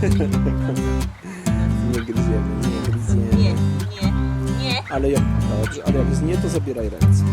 Nie gryziemy, nie gryziemy. Nie, nie, nie. Ale jak, dobrze, ale jak jest nie, to zabieraj ręce.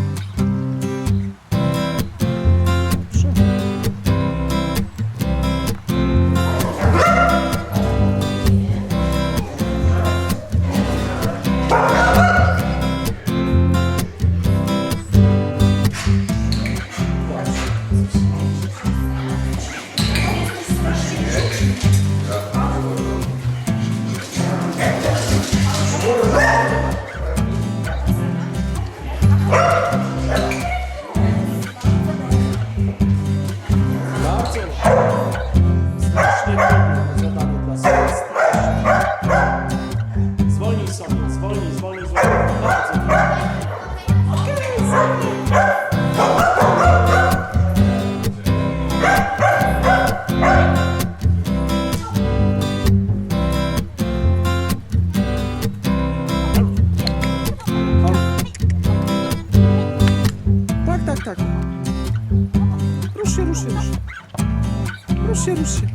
Się, rusz się.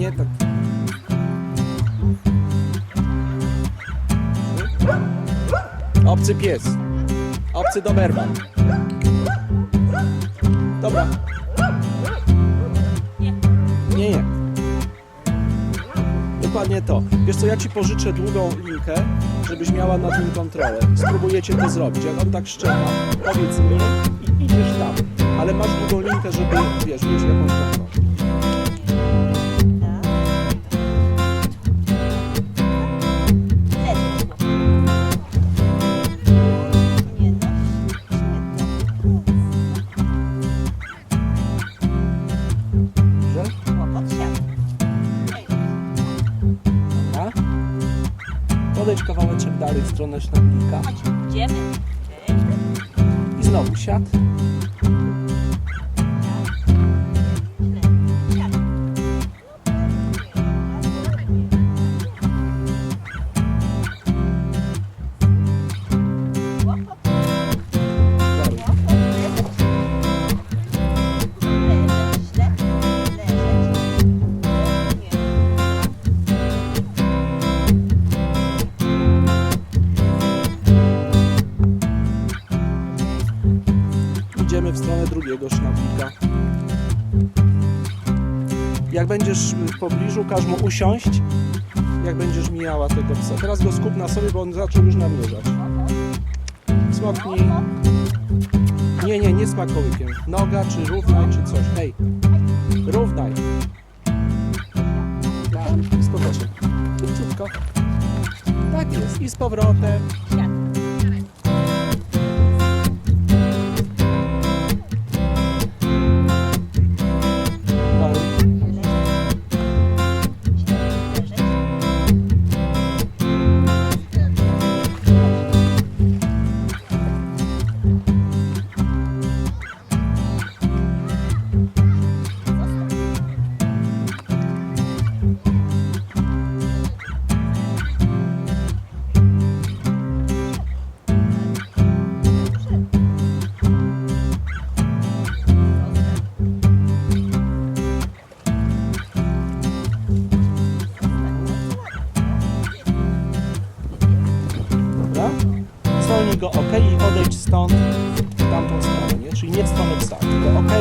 Nie tak. Obcy pies. Obcy Doberman. Dobra. Nie. Nie, nie. Dokładnie to. Wiesz co, ja ci pożyczę długą linkę, żebyś miała nad nim kontrolę. Spróbujecie to zrobić. Jak on tak szczeka, powiedz mi i idziesz tam. Ale masz długą linkę, żeby, wiesz, mieć jakąś kontrolę. Dalej w stronę sznablika Idziemy. i znowu siad. W stronę drugiego sznablika. Jak będziesz w pobliżu, każ mu usiąść, jak będziesz mijała tego psa. Teraz go skup na sobie, bo on zaczął już namierzać. Smoknij. Nie, nie, nie smakołykiem. Noga, czy równaj, czy coś. Ej, równaj. Tak, z powrotem. Szybciutko. Tak jest. I z powrotem. Go OK i odejdź stąd w tamtą stronę, nie? Czyli nie w stronę psa, tylko OK.